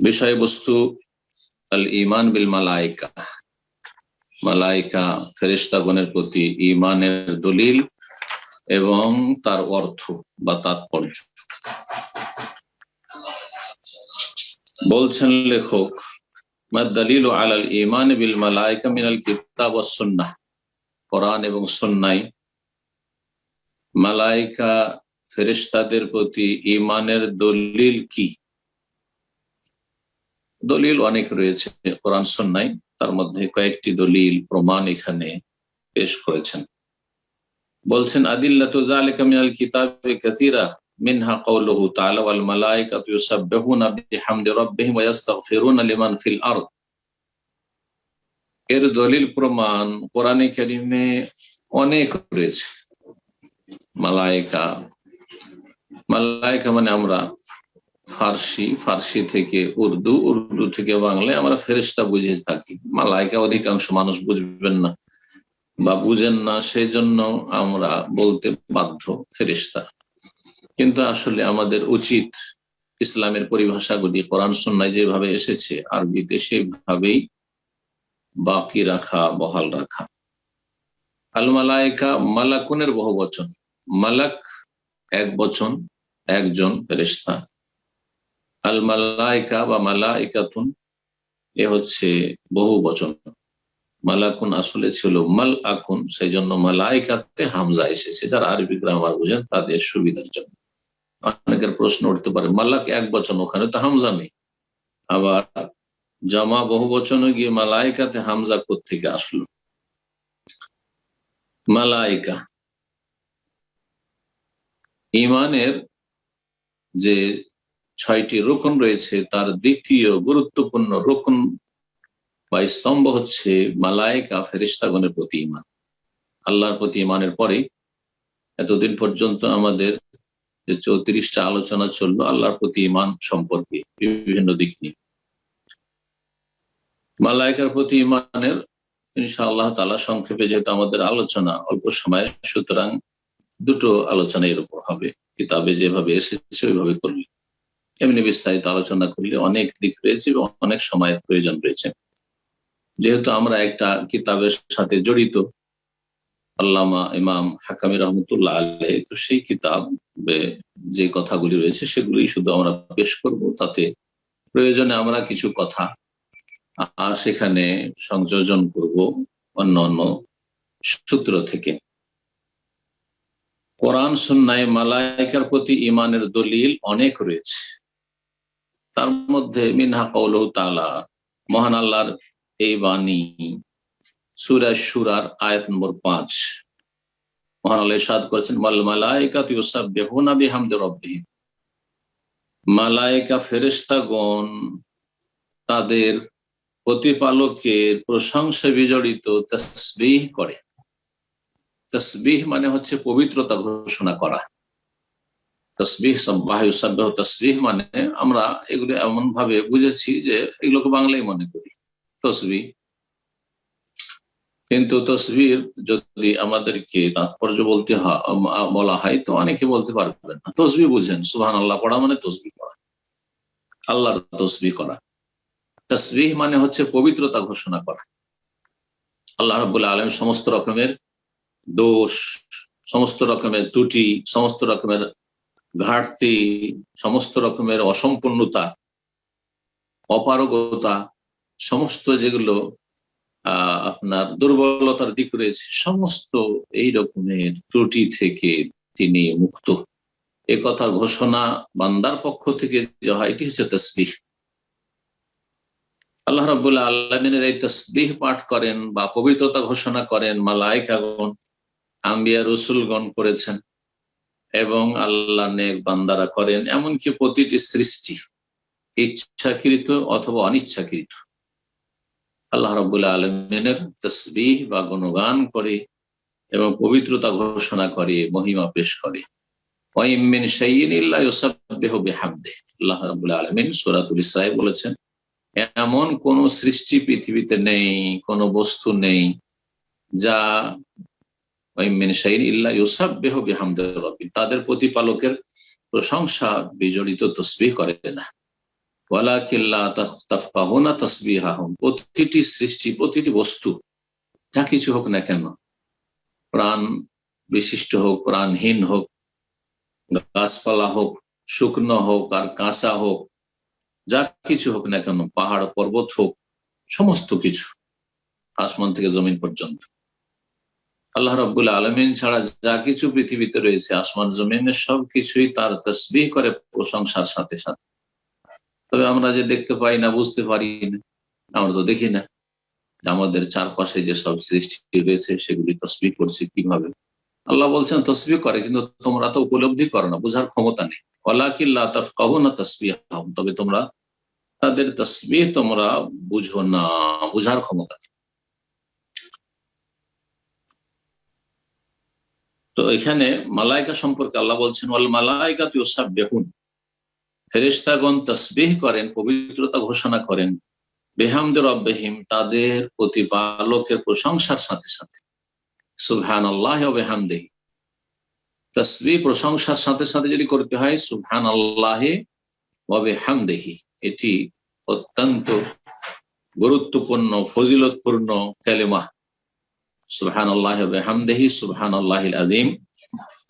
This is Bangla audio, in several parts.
বিষয়বস্তু, আল ইমান বিল মালাইকা। মালাইকা ফেরিস্তাগণের প্রতি ইমানের দলিল এবং তার অর্থ বা তাৎপর্য। বলছেন লেখক দলিল আলাল ইমান বিল মালাইকা মিনাল কিতাব ও সুন্নাহ। কোরআন এবং সন্ন্যায় মালাইকা ফেরিস্তাদের প্রতি ইমানের দলিল কি? দলিল অনেক রয়েছে কোরআন সন্ন্যায় তার মধ্যে কয়েকটি দলিল প্রমাণ এখানে পেশ করেছেন। বলছেন, আদিল্লাতু যালিকা মিনাল কিতাবে কাসীরা, মিনহা ফিল এর দলিল প্রমাণ অনেক রয়েছে। মানে আমরা ফার্সি ফার্সি থেকে উর্দু উর্দু থেকে বাংলায় আমরা ফেরিস্তা বুঝে থাকি। মালাইকা অধিকাংশ মানুষ বুঝবেন না বা বুঝেন না সেই জন্য আমরা বলতে বাধ্য ফেরিস্তা কিন্তু আসলে আমাদের উচিত ইসলামের পরিভাষাগুলি কোরআন সন্ন্যায় যেভাবে এসেছে, আরবিতে সেভাবেই বাকি রাখা, বহাল রাখা। আল মালাইকা মালাকুনের বহু বচন মালাক এক বচন, একজন ফেরিস্তা আল মালাইকা বা মালাইকাতুন, এ হচ্ছে বহু বচন। মালাকুন আসলে ছিল মাল আকুন সেই জন্য মালাইকাতে হামজা এসেছে। যারা আরবি গ্রামার বুঝেন, তাদের সুবিধার জন্য। অনেকের প্রশ্ন উঠতে পারে, মালাক এক বচন, ওখানে তো হামজা নেই। আবার জামা বহু বচনে গিয়ে মালাইকাতে হামজা থেকে আসলো? মালাইকা। ইমানের যে ছয়টি রোকন রয়েছে, তার দ্বিতীয় গুরুত্বপূর্ণ রোকন বা স্তম্ভ হচ্ছে মালায়কা ফেরিস্তাগণের প্রতি ইমান আল্লাহর প্রতি ইমানের পরে এতদিন পর্যন্ত আমাদের যে চৌত্রিশটা আলোচনা চলল, আল্লাহর প্রতি ইমান সম্পর্কে বিভিন্ন দিক নিয়ে। মালায়কার প্রতি ইমানের ইনশা আল্লাহ তালা সংক্ষেপে যেহেতু আমাদের আলোচনা অল্প সময়, সুতরাং দুটো আলোচনা এর উপর হবে। কিতাবে যেভাবে এসেছে, ওইভাবে করবে। এমনি বিস্তারিত আলোচনা করলে অনেক দিক রয়েছে এবং অনেক সময়ের প্রয়োজন রয়েছে। যেহেতু আমরা একটা কিতাবের সাথে জড়িত, আল্লামা ইমাম হাকামি রহমতুল্লাহ আল্লাহ তো সেই কিতাব যে কথাগুলি রয়েছে সেগুলি শুধু আমরা পেশ করব। তাতে প্রয়োজনে আমরা কিছু কথা আর সেখানে সংযোজন করব অন্য অন্য সূত্র থেকে। কোরআন সন্ন্যায় মালাইকার প্রতি ইমানের দলিল অনেক রয়েছে। তার মধ্যে মিনহা কৌল তালা মহান আল্লাহর এই বাণী, সুরা সুরার আয়াত নম্বর পাঁচ। মহান আল্লাহ সাদ করেছেন মাল মালাইকা তুসাবেহুনা বিহামদে রব্বিহিম। মালাইকা ফেরেস্তাগণ তাদের প্রতিপালকের প্রশংসা বিজড়িত তসবিহ করে। তসবিহ মানে হচ্ছে পবিত্রতা ঘোষণা করা। তসবিহ তসবিহ মানে আমরা এগুলো এমন ভাবে বুঝেছি যে এগুলোকে বাংলায় মনে করি। তসবি কিন্তু তসবির যদি আমাদেরকে তাৎপর্য বলতে বলা হয়, তো অনেকে বলতে পারবেন না। তসবি বুঝেন। সুহান আল্লাহ পড়া মানে তসবি পড়া। আল্লাহর তসবি করা। তসবিহ মানে হচ্ছে পবিত্রতা ঘোষণা করা। আল্লাহ রবুল্লাহ আলম সমস্ত রকমের দোষ, সমস্ত রকমের ত্রুটি, সমস্ত রকমের ঘাটতি, সমস্ত রকমের অসম্পূর্ণতা, অপারগতা, সমস্ত যেগুলো আপনার দুর্বলতার দিক রয়েছে, সমস্ত এই রকমের ত্রুটি থেকে তিনি মুক্ত। এ কথা ঘোষণা বান্দার পক্ষ থেকে যে হয়, এটি হচ্ছে তসবিহ। আল্লাহ রাবুল্লাহ আল্লামিনের এই তসবিহ পাঠ করেন বা পবিত্রতা ঘোষণা করেন মালাইকাগণ আম্বিয়া, রসুলগণ করেছেন। এবং আল্লাহ নেক বান্দারা করেন, এমনকি প্রতিটি সৃষ্টি ইচ্ছাকৃত অথবা অনিচ্ছাকৃত। আল্লাহ রবুল্লাহ আলমিনের তসবিহ বা গুণগান করে এবং পবিত্রতা ঘোষণা করে, মহিমা পেশ করে। বলেছেন, এমন কোন সৃষ্টি পৃথিবীতে নেই, কোন বস্তু নেই যা তাদের প্রতিপালকের প্রশংসা বিজড়িত তসবিহ করে না। ওয়ালা কিল্লা তসবিহ প্রতিটি সৃষ্টি, প্রতিটি বস্তু, যা কিছু হোক না কেন, প্রাণ বিশিষ্ট হোক, প্রাণহীন হোক, গাছপালা হোক, শুকনো হোক আর কাঁচা হোক, যা কিছু হোক না কেন, পাহাড়, পর্বত হোক, সমস্ত কিছু আসমান থেকে জমিন পর্যন্ত। আল্লাহ রব্বুল আলমিন ছাড়া যা কিছু পৃথিবীতে রয়েছে, আসমান জমিনের সব কিছুই তার তসবি করে প্রশংসার সাথে সাথে। তবে আমরা যে দেখতে পাই না, বুঝতে পারি না, আমরা তো দেখি না আমাদের চারপাশে যে সব সৃষ্টি রয়েছে, সেগুলি তসবি করছে কীভাবে। আল্লাহ বলছেন তসবি করে, কিন্তু তোমরা তো উপলব্ধি করো না, বুঝার ক্ষমতা নেই। অলাকিল্লা তফ কহ না তসবি তবে তোমরা তাদের তসবি তোমরা বুঝো না, বুঝার ক্ষমতা নেই। তো এখানে মালাইকা সম্পর্কে আল্লাহ বলছেন মালাইকা তুই ওসাব বেহুন ফেরেস্তাগণ তসবিহ করেন, পবিত্রতা ঘোষণা করেন বেহামদের অব্বাহিম তাদের প্রতিপালকের প্রশংসার সাথে সাথে। সুবহান আল্লাহ বেহামদেহি। তসবি প্রশংসার সাথে সাথে যদি করতে হয় সুবহান আল্লাহ হামদেহি এটি অত্যন্ত গুরুত্বপূর্ণ, ফজিলতপূর্ণ কালেমা। সুবহান আল্লাহ হামদেহি সুবহান আল্লাহ আজিম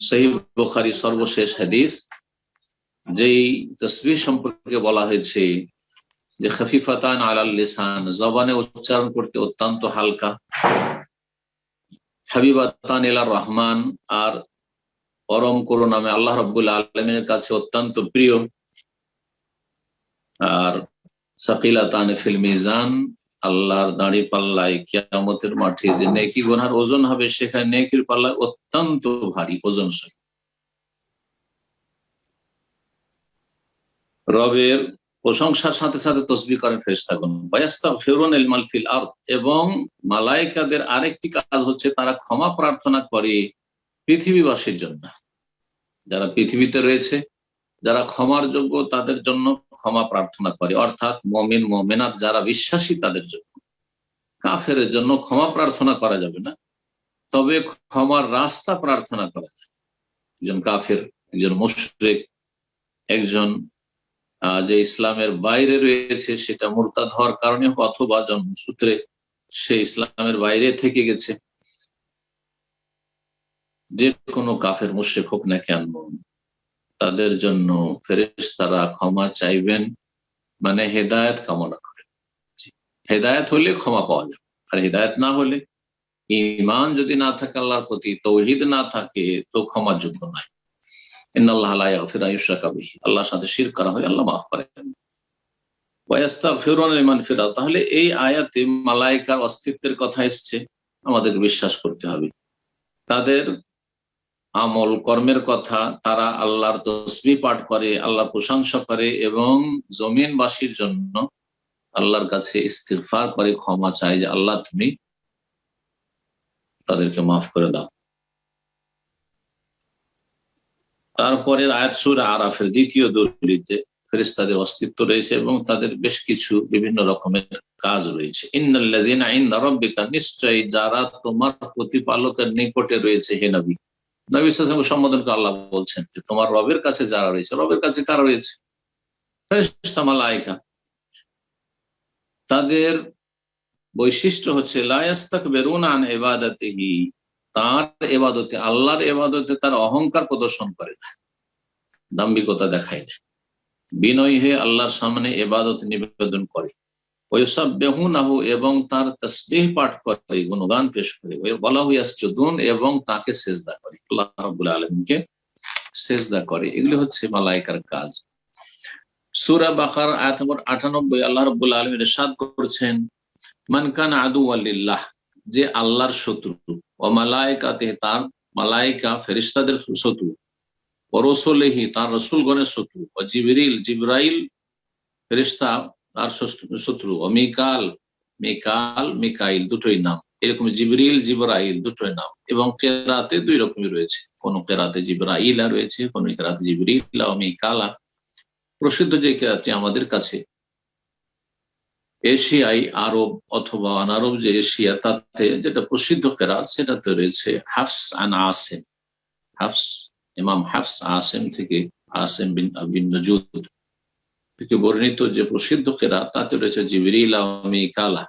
সহিব বুখারি সর্বশেষ হাদিস, যেই তসবির সম্পর্কে বলা হয়েছে যে, খফিফাতান আলাল লিসান জবানে উচ্চারণ করতে অত্যন্ত হালকা। হাবিবাতান এলার রহমান আর পরম করু নামে আল্লাহ রব্বুল আলমের কাছে অত্যন্ত প্রিয়। আর সাকিলাতান ফিল মিজান আল্লাহর দাঁড়ি পাল্লায় কিয়ামতের মাঠে যে নেকি গোনার ওজন হবে, সেখানে নেকির পাল্লায় অত্যন্ত ভারী ওজন রবের প্রশংসার সাথে সাথে তসবি করেন ফেরেস্তাগণ বয়াস্তা ফেরুন এলমাল ফিল আর্থ এবং মালাইকাদের আরেকটি কাজ হচ্ছে তারা ক্ষমা প্রার্থনা করে পৃথিবীবাসীর জন্য। যারা পৃথিবীতে রয়েছে যারা ক্ষমার যোগ্য, তাদের জন্য ক্ষমা প্রার্থনা করে। অর্থাৎ মমিন, মমিনাত যারা বিশ্বাসী, তাদের জন্য। কাফের জন্য ক্ষমা প্রার্থনা করা যাবে না। তবে ক্ষমার রাস্তা প্রার্থনা করা যায়। একজন কাফের, একজন মুশ্রেক, একজন যে ইসলামের বাইরে রয়েছে, সেটা মোরতাদ হওয়ার কারণে অথবা জন্মসূত্রে সে ইসলামের বাইরে থেকে গেছে। যে কোনো কাফের, মুশ্রেক হোক না কেন তাদের জন্য ফেরেস তারা ক্ষমা চাইবেন মানে হেদায়ত কামনা করেন। হেদায়ত হলে ক্ষমা পাওয়া যাবে, আর হেদায়ত না হলে ইমান যদি না থাকে, আল্লাহর প্রতি তৌহিদ না থাকে, তো ক্ষমার যোগ্য আল্লাহর সাথে শির করা হয় আল্লাহ মাফ করেন। তাহলে এই আয়াতে মালাইকার অস্তিত্বের কথা এসছে। আমাদের বিশ্বাস করতে হবে। তাদের আমল, কর্মের কথা, তারা আল্লাহর তসবি পাঠ করে আল্লাহ প্রশংসা করে এবং জমিনবাসীর জন্য আল্লাহর কাছে ইস্তিফার করে, ক্ষমা চায় যে, আল্লাহ তুমি তাদেরকে মাফ করে দাও। তারপরের আয়াত সুর আরাফের দ্বিতীয় দলিতে ফেরিস্তাদের অস্তিত্ব রয়েছে এবং তাদের বেশ কিছু বিভিন্ন রকমের কাজ রয়েছে। নিশ্চয়ই যারা তোমার প্রতিপালকের নিকটে রয়েছে হে নবী নবী সম্বোধন করে আল্লাহ বলছেন যে, তোমার রবের কাছে যারা রয়েছে, রবের কাছে কারা রয়েছে? তাদের বৈশিষ্ট্য হচ্ছে লায়াস্তাক বেরুন আন এবাদাতেহি তার এবাদতে আল্লাহর এবাদতে তার অহংকার প্রদর্শন করে না। দাম্ভিকতা দেখায় না। বিনয় হয়ে আল্লাহর সামনে এবাদত নিবেদন করে। এবং তার তসবিহ পাঠ করে, গুণগান পেশ করে। বলা হইয়াসুন এবং তাকে সেজদা করে। আল্লাহ আলমকে সেজদা করে। এগুলি হচ্ছে মালাইকার কাজ। সুরা বাকার, আয়াত নম্বর আটানব্বই, আল্লাহ রবুল্লা আলম সাদ করছেন মানকান আদু আল্লাহ যে আল্লাহর শত্রু ও মালায়কাতে তার মালাইকা ফেরিস্তাদের শত্রু ও রসুলেহি তার রসুলগণের শত্রু ও জিবরিল, জিব্রাইল ফেরিস্তা তার শত্রু ও মিকাল, মিকাইল দুটোই নাম। এরকম জিবরিল, জিবরাইল দুটোই নাম। এবং কেরাতে দুই রকমই রয়েছে। কোন কেরাতে জিবরাইলা রয়েছে, কোন কেরাতে জিবরিলা ও মিকালা প্রসিদ্ধ যে কেরাতে আমাদের কাছে এশিয়াই আরব অথবা অনারব যে এশিয়া, তাতে যেটা প্রসিদ্ধ কেরাত, সেটাতে রয়েছে হাফস আন আসেম। হাফস, ইমাম হাফস আসেম থেকে আসেম বিন বিন নজুদ। থেকে বর্ণিত যে প্রসিদ্ধ কেরা তাতে রয়েছে জিবরিল কালা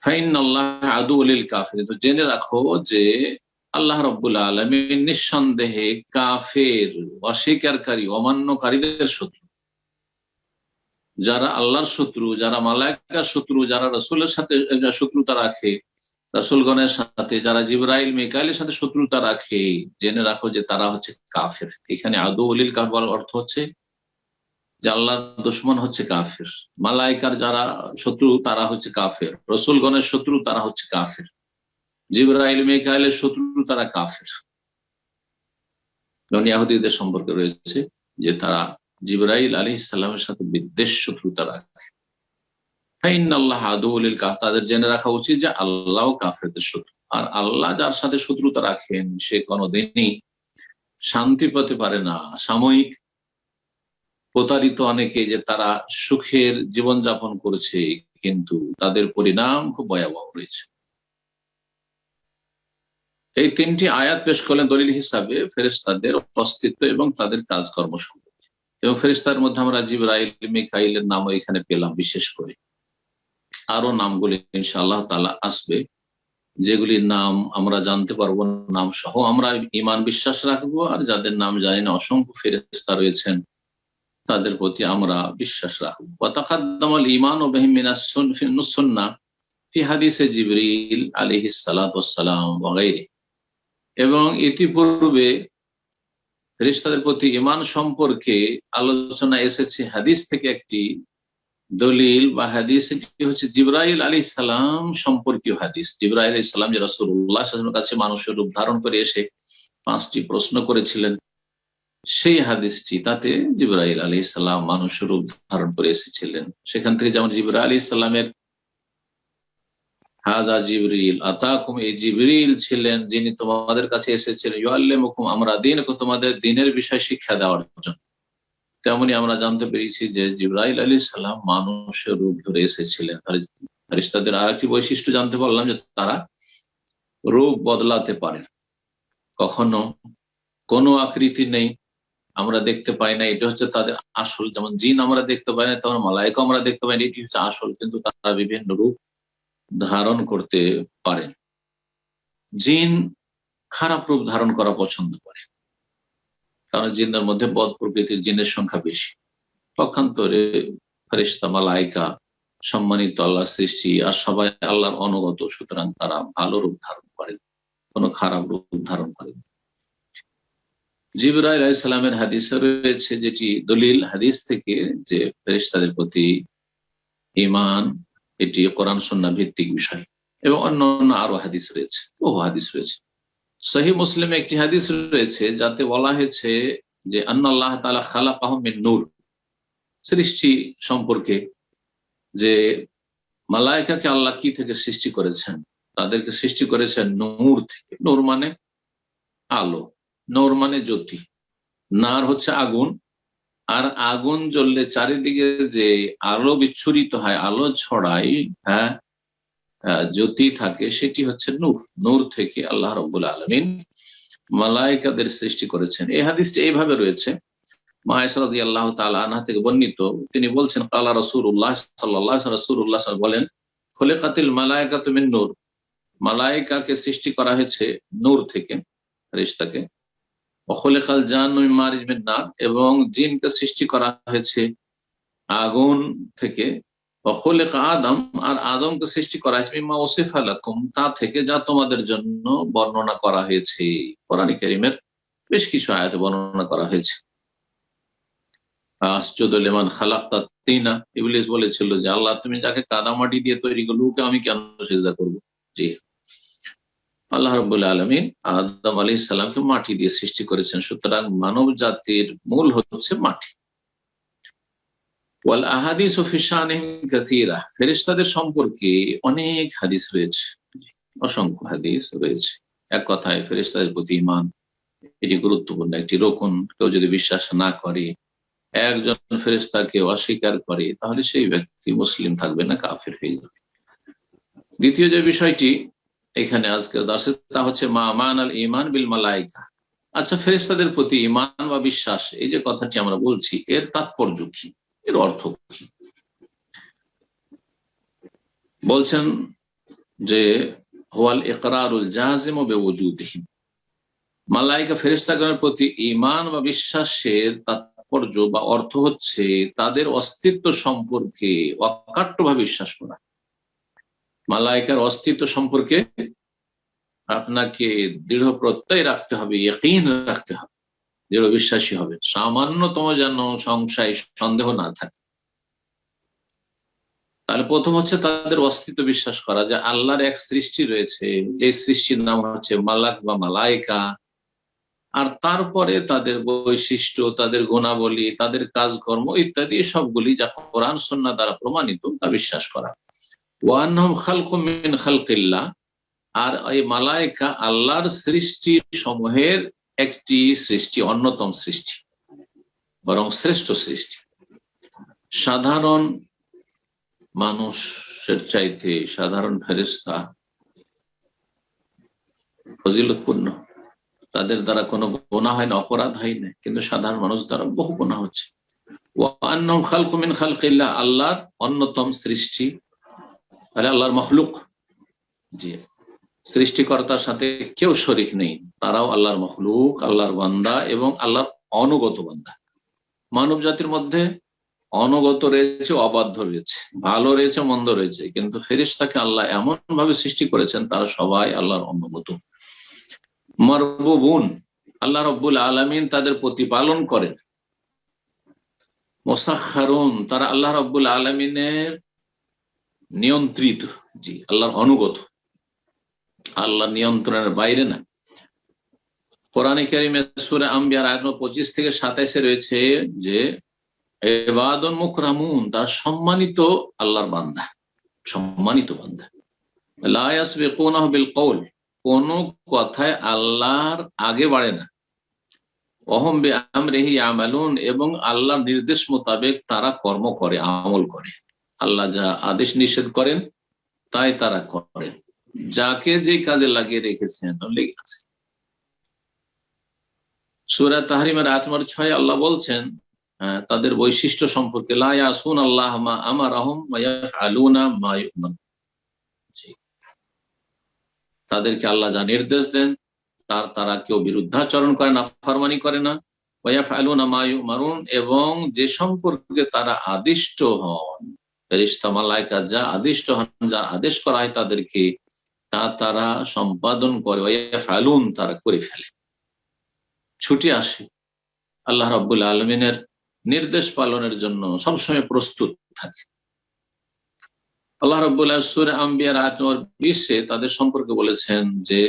ফাইন আল্লাহ আদু আলিল কাফের তো জেনে রাখো যে আল্লাহ রব্বুল আলমী নিঃসন্দেহে কাফের অস্বীকারী অমান্যকারীদের শত্রু যারা আল্লাহর শত্রু যারা মালায়কার শত্রু যারা রসুলের সাথে শত্রুতা রাখে রসুলগণের সাথে, যারা জিব্রাইল মিকাইলের সাথে শত্রুতা রাখে, জেনে রাখো যে তারা হচ্ছে কাফের। এখানে আদৌ অলিল কাফ অর্থ হচ্ছে? যে আল্লাহ দুশ্মন হচ্ছে কাফের। মালাইকার যারা শত্রু, তারা হচ্ছে কাফের। রসুলগণের শত্রু, তারা হচ্ছে কাফের। জিব্রাইল মিকাইলের শত্রু, তারা কাফের। সম্পর্কে রয়েছে যে তারা জিব্রাইল আলী ইসলামের সাথে বিদ্বেষ, শত্রুতা রাখে। তাদের জেনে রাখা উচিত যে আল্লাহ কাফেরদের শত্রু। আর আল্লাহ যার সাথে শত্রুতা রাখেন, সে কোনোদিনই শান্তি পেতে পারে না। সাময়িক প্রতারিত অনেকে যে তারা সুখের জীবনযাপন করেছে, কিন্তু তাদের পরিণাম খুব ভয়াবহ রয়েছে। এই তিনটি আয়াত পেশ করলেন দলিল হিসাবে ফেরেস্তাদের অস্তিত্ব এবং তাদের কাজকর্ম সম্পর্কে। এবং ফেরিস্তার মধ্যে আমরা জিবরাইল, মিকাইলের নামও এখানে পেলাম বিশেষ করে। আরও নামগুলি ইনশাআল্লাহ তালা আসবে, যেগুলির নাম আমরা জানতে পারব, নাম সহ আমরা ইমান বিশ্বাস রাখব, আর যাদের নাম জানি না, অসংখ্য ফেরেস্তা রয়েছেন, তাদের প্রতি আমরা বিশ্বাস রাখব। ওয়াতাকাদ্দামাল ইমান ও বেহিমিনা হাদিসে জিবরিল আলিহিস সালাম ওয়াগাইরে এবং ইতিপূর্বে ফেরিস্তাদের প্রতি ইমান সম্পর্কে আলোচনা এসেছে, হাদিস থেকে একটি দলিল বা হাদিস হচ্ছে জিব্রাইল আলী ইসলাম সম্পর্কীয় হাদিস। জিব্রাইল ইসলাম যে রসুল্লাহ কাছে মানুষের রূপ ধারণ করে এসে পাঁচটি প্রশ্ন করেছিলেন। সেই হাদিসটি তাতে জিব্রাইল আলী ইসলাম মানুষের রূপ ধারণ করে এসেছিলেন। সেখান থেকে যেমন জিব্রাহ আলী ইসলামের হাজা জিবরিল, আতাকুম, এই জিবরিল ছিলেন যিনি তোমাদের কাছে এসেছিলেন। ইউআল্লেমুকুম, আমরা দিন তোমাদের দিনের বিষয় শিক্ষা দেওয়ার জন্য। তেমনি আমরা জানতে পেরেছি যে জিব্রাইল আলী সাল্লাম মানুষের রূপ ধরে এসেছিলেন। তাদের আর একটি বৈশিষ্ট্য জানতে পারলাম যে তারা রূপ বদলাতে পারে। কখনো কোনো আকৃতি নেই, আমরা দেখতে পাই না, এটা হচ্ছে তাদের আসল। যেমন জিন আমরা দেখতে পাই না, তেমন মালায়ক আমরা দেখতে পাই না, এটি হচ্ছে আসল, কিন্তু তারা বিভিন্ন রূপ ধারণ করতে পারেন জিন খারাপ রূপ ধারণ করা পছন্দ করে। কারণ জিনের মধ্যে বদ প্রকৃতির জিনের সংখ্যা বেশি। পক্ষান্তরে ফেরিস্তা মালাইকা, সম্মানিত আল্লাহ সৃষ্টি আর সবাই আল্লাহর অনুগত, সুতরাং তারা ভালো রূপ ধারণ করে, কোনো খারাপ রূপ ধারণ করে জিবরাই আলাইসালামের হাদিসে রয়েছে যেটি দলিল হাদিস থেকে যে ফেরিস্তাদের প্রতি ইমান এটি কোরআন সন্না ভিত্তিক বিষয় এবং অন্য অন্য আরও হাদিস রয়েছে, বহু হাদিস রয়েছে। সহি মুসলিমে একটি হাদিস রয়েছে যাতে বলা হয়েছে যে, আন্নাল্লাহ তালা খালা কাহমিন নূর। সৃষ্টি সম্পর্কে যে মালায়কাকে আল্লাহ কি থেকে সৃষ্টি করেছেন? তাদেরকে সৃষ্টি করেছেন নূর থেকে। নূর মানে আলো, নূর মানে জ্যোতি। নার হচ্ছে আগুন, আর আগুন জ্বললে চারিদিকে যে আলো বিচ্ছুরিত হয়, আলো ছড়াই হ্যাঁ জ্যোতি থাকে সেটি হচ্ছে নূর। নূর থেকে আল্লাহ রব্বুল আলমিন মালাইকাদের সৃষ্টি করেছেন। এই হাদিসটি এইভাবে রয়েছে। মায়াসরাদি আল্লাহ তালা থেকে বর্ণিত, তিনি বলছেন কালা রসুর উল্লাহ সাল্লাহ রসুর উল্লাহ বলেন ফলে কাতিল মালায়কা তুমি নূর। মালাইকাকে সৃষ্টি করা হয়েছে নূর থেকে রিস্তাকে অখলেকাল জান মারিজমের না এবং জিনকে সৃষ্টি করা হয়েছে আগুন থেকে আদম, আর আদমকে সৃষ্টি করা হয়েছে মিমা ওসিফ আলাকুম তা থেকে যা তোমাদের জন্য বর্ণনা করা হয়েছে। কোরআন বেশ কিছু আয়াত বর্ণনা করা হয়েছে। আশ্চর্যলেমান খালাক্তা তিনা, ইবলিস বলেছিল যে, আল্লাহ, তুমি যাকে কাদামাটি দিয়ে তৈরি করল, ওকে আমি কেন সেজা করব? জি। আল্লাহ রবুল্লা আলমিন আদম আলী সাল্লামকে মাটি দিয়ে সৃষ্টি করেছেন। সুতরাং মানব জাতির মূল হচ্ছে মাটি। ওয়াল আহাদিস ফেরিস্তাদের সম্পর্কে অনেক হাদিস রয়েছে। অসংখ্য হাদিস রয়েছে। এক কথায় ফেরিস্তাদের প্রতি ইমান এটি গুরুত্বপূর্ণ। একটি রোকন, কেউ যদি বিশ্বাস না করে, একজন ফেরিস্তাকে অস্বীকার করে, তাহলে সেই ব্যক্তি মুসলিম থাকবে না, কাফের হয়ে যাবে। দ্বিতীয় যে বিষয়টি এখানে আজকে দাসে তা হচ্ছে, মা মান আল ইমান বিল মালাইকা। আচ্ছা ফেরেস্তাদের প্রতি ইমান বা বিশ্বাস, এই যে কথাটি আমরা বলছি, এর তাৎপর্য কি? এর অর্থ কি? বলছেন যে, হোয়াল ইকরারুল জাজিম বেউজুদহিম মালাইকা ফেরেস্তাগণের প্রতি ইমান বা বিশ্বাসের তাৎপর্য বা অর্থ হচ্ছে তাদের অস্তিত্ব সম্পর্কে অকাট্যভাবে বিশ্বাস করা। মালাইকার অস্তিত্ব সম্পর্কে আপনাকে দৃঢ় প্রত্যয় রাখতে হবে, ইয়কিন রাখতে হবে। দৃঢ় বিশ্বাসী হবে। সামান্যতম যেন সংশয়, সন্দেহ না থাকে। তাহলে প্রথম হচ্ছে তাদের অস্তিত্ব বিশ্বাস করা যে আল্লাহর এক সৃষ্টি রয়েছে। যে সৃষ্টির নাম হচ্ছে মালাক বা মালাইকা। আর তারপরে তাদের বৈশিষ্ট্য, তাদের গুণাবলী, তাদের কাজকর্ম ইত্যাদি সবগুলি যা কোরআন সন্না দ্বারা প্রমাণিত, তা বিশ্বাস করা। ওয়ান্নহম খালকুমিন খালকিল্লা আর এই মালায়কা আল্লাহর সৃষ্টি সমূহের একটি সৃষ্টি, অন্যতম সৃষ্টি, বরং শ্রেষ্ঠ সৃষ্টি। সাধারণ মানুষের চাইতে সাধারণ ফেরিস্তা ফজিলতপূর্ণ। তাদের দ্বারা কোনো গোনা হয় না, অপরাধ হয় না, কিন্তু সাধারণ মানুষ দ্বারা বহু গোনা হচ্ছে। আল্লাহর অন্যতম সৃষ্টি, তাহলে আল্লাহর মখলুক। জি। সৃষ্টিকর্তার সাথে কেউ শরিক নেই। তারাও আল্লাহর মখলুক, আল্লাহর বান্দা এবং আল্লাহর অনুগত বান্দা। মানব জাতির মধ্যে অনগত রয়েছে, অবাধ্য রয়েছে, ভালো রয়েছে, মন্দ রয়েছে, কিন্তু ফেরিস্তাকে আল্লাহ এমন ভাবে সৃষ্টি করেছেন, তারা সবাই আল্লাহর অনুগত। মরবুন আল্লাহ রব্বুল আলমিন তাদের প্রতিপালন করেন। মোসাখারুন তারা আল্লাহ রব্বুল আলমিনের নিয়ন্ত্রিত, জি, আল্লাহর অনুগত। আল্লাহ নিয়ন্ত্রণের বাইরে না। কোরআনে কারিমে সুরে আম্বিয়ার আয়াত পঁচিশ থেকে সাতাইশে রয়েছে যে এবাদন মুখরামুন তার সম্মানিত আল্লাহর বান্দা, সম্মানিত বান্দা। লায়াসবে কোন বিল কৌল কোন কথায় আল্লাহর আগে বাড়ে না। অহম বে আমরেহি আমালুন এবং আল্লাহর নির্দেশ মোতাবেক তারা কর্ম করে, আমল করে। আল্লাহ যা আদেশ নিষেধ করেন, তাই তারা করেন। যাকে যে কাজে লাগিয়ে রেখেছেন লেগে আছে। সুরা তাহরিমের আত্মার ছয়, আল্লাহ বলছেন তাদের বৈশিষ্ট্য সম্পর্কে আল্লাহ মা আমার আহম আলুনা তাদেরকে আল্লাহ যা নির্দেশ দেন, তার তারা কেউ বিরুদ্ধাচরণ করে না ফারমানি করে না। ওয়াফ আলুনা মায়ু মারুন এবং যে সম্পর্কে তারা আদিষ্ট হন ফেরিস্তা মালাইকা যা আদিষ্ট হন যা আদেশ করা হয়, তাদেরকে তা তারা সম্পাদন করে ফেলুন তারা করে ফেলে। ছুটি আসে। আল্লাহ রব্বুল আলমিনের নির্দেশ পালনের জন্য সবসময় প্রস্তুত থাকে। আল্লাহ রব্বুল্লাহ সুর আম্বিয়ার আত্মর বিশ্বে তাদের সম্পর্কে বলেছেন যে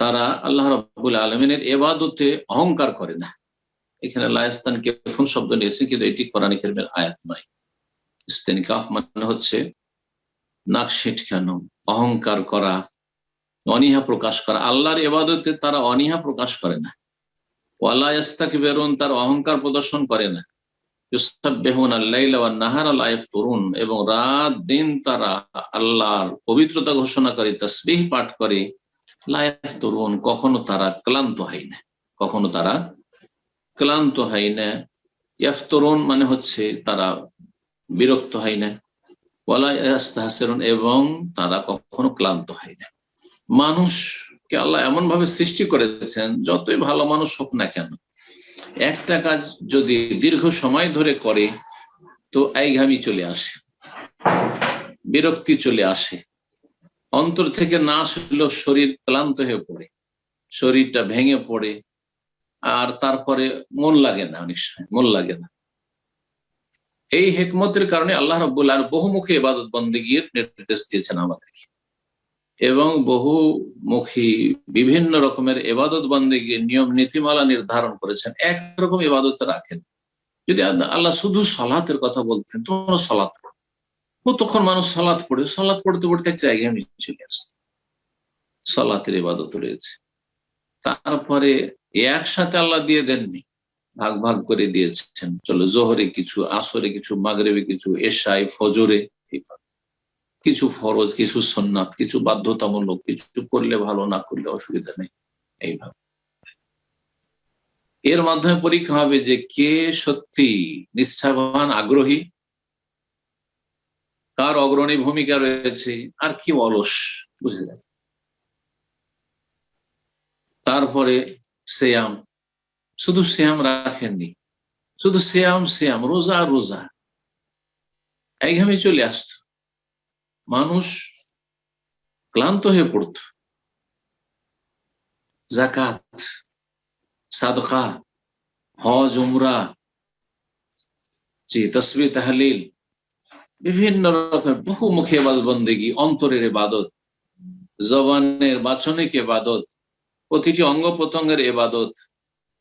তারা আল্লাহ রব্বুল আলমিনের এবাদতে অহংকার করে না। এখানে লায়াস্তানকে ফোন শব্দ নিয়েছে, কিন্তু এটি কোরআন কেরমের আয়াত নয়। ইস্তেনিকাফ মানে হচ্ছে নাক কেন অহংকার করা, অনীহা প্রকাশ করা। আল্লাহর এবাদতে তারা অনীহা প্রকাশ করে না। ওয়ালাস্তাকে বেরুন তার অহংকার প্রদর্শন করে না। এবং রাত দিন তারা আল্লাহর পবিত্রতা ঘোষণা করে, তসবিহ পাঠ করে। লাইফ তরুণ কখনো তারা ক্লান্ত হয় না। কখনো তারা ক্লান্ত হয় না। তরুণ মানে হচ্ছে তারা বিরক্ত হয় না। ওয়ালাইন এবং তারা কখনো ক্লান্ত হয় না। মানুষকে আল্লাহ এমন ভাবে সৃষ্টি করেছেন, যতই ভালো মানুষ হোক না কেন, একটা কাজ যদি দীর্ঘ সময় ধরে করে, তো এইঘামি চলে আসে, বিরক্তি চলে আসে। অন্তর থেকে না আসলেও শরীর ক্লান্ত হয়ে পড়ে, শরীরটা ভেঙে পড়ে, আর তারপরে মন লাগে না অনেক সময়, মন লাগে না। এই হেকমতের কারণে আল্লাহ রব্বুল্লাহ বহুমুখী এবাদত বন্দীগীর নির্দেশ দিয়েছেন আমাদেরকে। এবং বহুমুখী বিভিন্ন রকমের এবাদত বন্দীগীর নিয়ম, নীতিমালা নির্ধারণ করেছেন। একরকম এবাদত রাখেন। যদি আল্লাহ শুধু সলাতের কথা বলতেন তোমরা সলাৎ পড়ো তখন মানুষ সলাৎ পড়ে। সলাৎ পড়তে পড়তে এক জায়গায় আমি চলে আসতে সলাতের ইবাদত রয়েছে। তারপরে একসাথে আল্লাহ দিয়ে দেননি। ভাগ ভাগ করে দিয়েছেন। চলো, জোহরে কিছু, আসরে কিছু, মাগরেবে কিছু এশাই ফজরে, কিছু ফরজ, কিছু সন্ন্যাত কিছু বাধ্যতামূলক, কিছু করলে ভালো, না করলে অসুবিধা নেই। এইভাবে। এর মাধ্যমে পরীক্ষা হবে যে কে সত্যি নিষ্ঠাবান, আগ্রহী, কার অগ্রণী ভূমিকা রয়েছে, আর কি অলস, বুঝে তারপরে শ্যাম শুধু শ্যাম রাখেননি। শুধু শ্যাম শ্যাম রোজা রোজা। একঘামে চলে আসত। মানুষ ক্লান্ত হয়ে পড়ত। জাকাত সাদকা, হজ, উমরা, জি তসবি তাহলিল, বিভিন্ন রকমের বহুমুখী বন্দিগি অন্তরের এবাদত জবানের, বাচনিক এবাদত প্রতিটি অঙ্গ প্রত্যঙ্গের এবাদত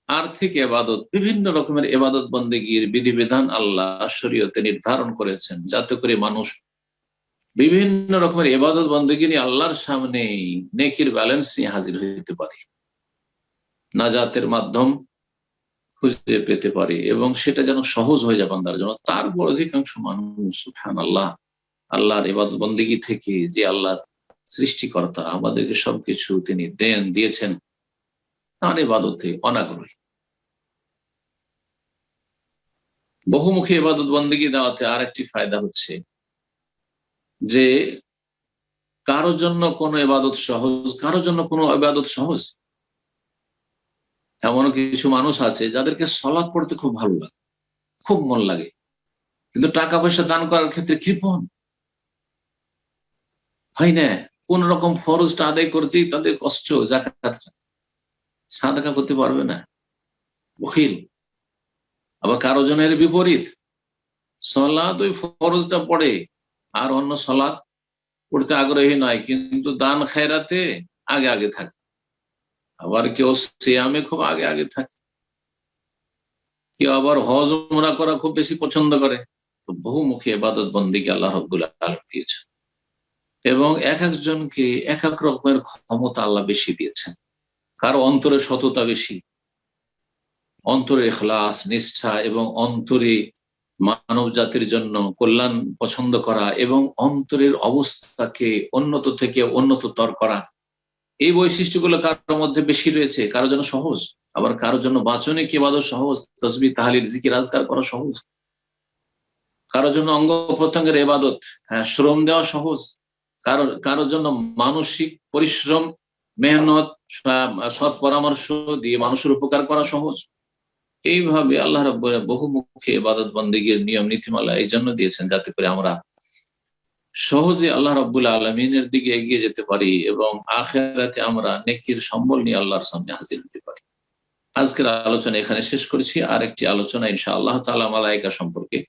আর্থিক এবাদত, বিভিন্ন রকমের এবাদত বন্দেগীর বিধিবিধান আল্লাহ শরীয়তে নির্ধারণ করেছেন, যাতে করে মানুষ বিভিন্ন রকমের এবাদত বন্দেগী নিয়ে আল্লাহর সামনে নেকির ব্যালেন্স নিয়ে হাজির হইতে পারে। নাজাতের মাধ্যম খুঁজে পেতে পারে এবং সেটা যেন সহজ হয়ে যায় বান্দার জন্য। তারপর অধিকাংশ মানুষ ফ্যান আল্লাহ আল্লাহর এবাদত বন্দিগি থেকে যে আল্লাহ সৃষ্টিকর্তা, আমাদেরকে সবকিছু তিনি দেন, দিয়েছেন। তার এবাদতে অনাগ্রহী। বহুমুখী এবাদত বন্দিগি দেওয়াতে আর একটি ফায়দা হচ্ছে যে কারও জন্য কোনো এবাদত সহজ, কারও জন্য কোনো এবাদত সহজ। এমন কিছু মানুষ আছে যাদেরকে সলাপ পড়তে খুব ভালো লাগে, খুব মন লাগে। কিন্তু টাকা পয়সা দান করার ক্ষেত্রে কৃপণ। হয় না, কোন রকম ফরজটা আদায় করতেই তাদের কষ্ট, জাকাত সাদাকা করতে পারবে না। বখিল আবার কারও জনের বিপরীত। সলাদ ওই ফরজটা পড়ে, আর অন্য সলাদ পড়তে আগ্রহী নয়, কিন্তু দান খায়রাতে আগে আগে থাকে। আবার কেউ সিয়ামে খুব আগে আগে থাকে। কেউ আবার হজ মোরা করা খুব বেশি পছন্দ করে। বহুমুখী এবাদত বন্দীকে আল্লাহ রব্দুল্লাহ আলম দিয়েছেন। এবং এক একজনকে এক এক রকমের ক্ষমতা আল্লাহ বেশি দিয়েছেন। কারও অন্তরে সততা বেশি, অন্তরে এখলাস নিষ্ঠা এবং অন্তরে মানব জাতির জন্য কল্যাণ পছন্দ করা এবং অন্তরের অবস্থাকে উন্নত থেকে উন্নততর করা। এই বৈশিষ্ট্যগুলো কারোর মধ্যে বেশি রয়েছে কারোর জন্য সহজ। আবার কারোর জন্য বাচনে কেবাদত সহজ? তসবি তাহালির জিকি রাজগার করা সহজ। কারোর জন্য অঙ্গ প্রত্যঙ্গের এবাদত হ্যাঁ শ্রম দেওয়া সহজ। কারোর কারোর জন্য মানসিক পরিশ্রম, মেহনত সৎ পরামর্শ দিয়ে মানুষের উপকার করা সহজ। এইভাবে আল্লাহ রব বহুমুখী এবাদত বন্দীগীর নিয়ম, নীতিমালা এই জন্য দিয়েছেন যাতে করে আমরা সহজে আল্লাহ রব্বুল আলমিনের দিকে এগিয়ে যেতে পারি এবং আখেরাতে আমরা নেকির সম্বল নিয়ে আল্লাহর সামনে হাজির হতে পারি। আজকের আলোচনা এখানে শেষ করেছি। আর একটি আলোচনা ইনশা আল্লাহ তালা মালাইকা সম্পর্কে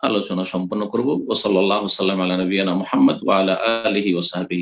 আলোচনা সম্পন্ন করব। ওসল্লাহ সাল্লাম আল্লাহ নবীনা মোহাম্মদ ওয়ালা আলহি ওসাহাবি